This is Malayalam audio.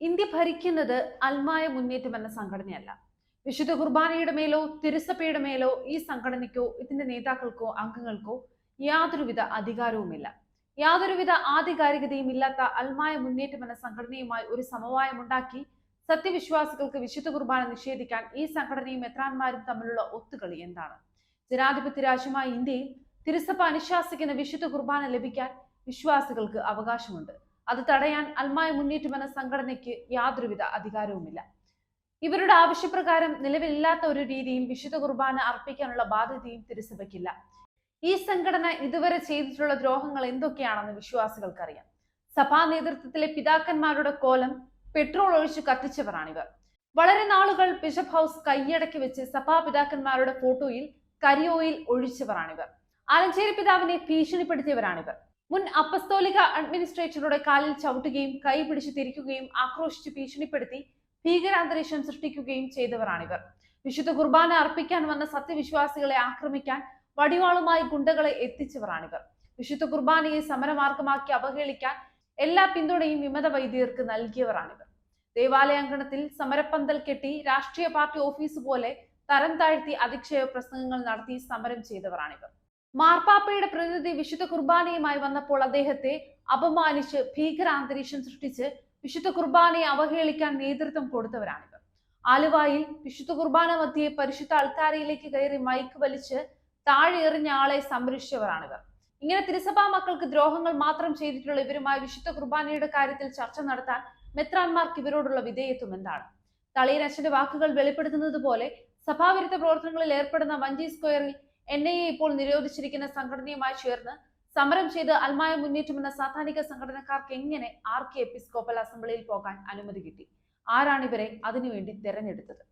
ഇന്ത്യ ഭരിക്കുന്നത് അൽമായ മുന്നേറ്റം എന്ന സംഘടനയല്ല. വിശുദ്ധ കുർബാനയുടെ മേലോ തിരുസഭയുടെ മേലോ ഈ സംഘടനയ്ക്കോ ഇതിന്റെ നേതാക്കൾക്കോ അംഗങ്ങൾക്കോ യാതൊരുവിധ അധികാരവുമില്ല. യാതൊരുവിധ ആധികാരികതയും ഇല്ലാത്ത അൽമായ മുന്നേറ്റം എന്ന സംഘടനയുമായി ഒരു സമവായമുണ്ടാക്കി സത്യവിശ്വാസികൾക്ക് വിശുദ്ധ കുർബാന നിഷേധിക്കാൻ ഈ സംഘടനയും എത്രാന്മാരും തമ്മിലുള്ള ഒത്തുകളി എന്താണ്? ജനാധിപത്യ രാജ്യമായ ഇന്ത്യയിൽ തിരുസഭ അനുശാസിക്കുന്ന വിശുദ്ധ കുർബാന ലഭിക്കാൻ വിശ്വാസികൾക്ക് അവകാശമുണ്ട്. അത് തടയാൻ അൽമായ മുന്നേറ്റം എന്ന സംഘടനയ്ക്ക് യാതൊരുവിധ അധികാരവുമില്ല. ഇവരുടെ ആവശ്യപ്രകാരം നിലവിലില്ലാത്ത ഒരു രീതിയിൽ വിശുദ്ധ കുർബാന അർപ്പിക്കാനുള്ള ബാധ്യതയും തിരുസഭയ്ക്കില്ല. ഈ സംഘടന ഇതുവരെ ചെയ്തിട്ടുള്ള ദ്രോഹങ്ങൾ എന്തൊക്കെയാണെന്ന് വിശ്വാസികൾക്കറിയാം. സഭാ നേതൃത്വത്തിലെ പിതാക്കന്മാരുടെ കോലം പെട്രോൾ ഒഴിച്ച് കത്തിച്ചവരാണിവർ. വളരെ നാളുകൾ ബിഷപ്പ് ഹൗസ് കൈയടക്കി വെച്ച് സഭാ പിതാക്കന്മാരുടെ ഫോട്ടോയിൽ കരിയോയിൽ ഒഴിച്ചവരാണിവർ. ആലഞ്ചേരി പിതാവിനെ ഭീഷണിപ്പെടുത്തിയവരാണിവർ. മുൻ അപ്പസ്തോലിക അഡ്മിനിസ്ട്രേറ്ററുടെ കാലിൽ ചവിട്ടുകയും കൈ പിടിച്ചു തിരിക്കുകയും ആക്രോശിച്ച് ഭീഷണിപ്പെടുത്തി ഭീകരാന്തരീക്ഷം സൃഷ്ടിക്കുകയും ചെയ്തവരാണിവർ. വിശുദ്ധ കുർബാന അർപ്പിക്കാൻ വന്ന സത്യവിശ്വാസികളെ ആക്രമിക്കാൻ വടിവാളുമായി ഗുണ്ടകളെ എത്തിച്ചവരാണിവർ. വിശുദ്ധ കുർബാനയെ സമരമാർഗമാക്കി അവഹേളിക്കാൻ എല്ലാ പിന്തുണയും വിമത വൈദികർക്ക് നൽകിയവരാണിവർ. ദേവാലയാങ്കണത്തിൽ സമരപ്പന്തൽ കെട്ടി രാഷ്ട്രീയ പാർട്ടി ഓഫീസ് പോലെ തരം താഴ്ത്തി അധിക്ഷേപ പ്രസംഗങ്ങൾ നടത്തി സമരം ചെയ്തവരാണിവർ. മാർപ്പാപ്പയുടെ പ്രതിനിധി വിശുദ്ധ കുർബാനയുമായി വന്നപ്പോൾ അദ്ദേഹത്തെ അപമാനിച്ച് ഭീകരാന്തരീക്ഷം സൃഷ്ടിച്ച് വിശുദ്ധ കുർബാനയെ അവഹേളിക്കാൻ നേതൃത്വം കൊടുത്തവരാണിവർ. ആലുവായിൽ വിശുദ്ധ കുർബാന മധ്യയെ പരിശുദ്ധ അൾത്താരയിലേക്ക് കയറി മൈക്ക് വലിച്ച് താഴെ എറിഞ്ഞ ആളെ സംരക്ഷിച്ചവരാണിവർ. ഇങ്ങനെ തിരുസഭാ മക്കൾക്ക് ദ്രോഹങ്ങൾ മാത്രം ചെയ്തിട്ടുള്ള ഇവരുമായി വിശുദ്ധ കുർബാനയുടെ കാര്യത്തിൽ ചർച്ച നടത്താൻ മെത്രാന്മാർക്ക് ഇവരോടുള്ള വിധേയത്വം എന്താണ്? തളിയൻ അച്ഛന്റെ വാക്കുകൾ വെളിപ്പെടുത്തുന്നത് പോലെ സഭാവിരുദ്ധ പ്രവർത്തനങ്ങളിൽ ഏർപ്പെടുന്ന വഞ്ചി സ്ക്വയറിൽ എൻ ഐ എ ഇപ്പോൾ നിരോധിച്ചിരിക്കുന്ന സംഘടനയുമായി ചേർന്ന് സമരം ചെയ്ത് അൽമായ മുന്നേറ്റം എന്ന സാധാനിക സംഘടനക്കാർക്ക് എങ്ങനെ ആർ കെ എപ്പിസ്കോപ്പൽ അസംബ്ലിയിൽ പോകാൻ അനുമതി കിട്ടി? ആരാണിവരെ അതിനുവേണ്ടി തെരഞ്ഞെടുത്തത്?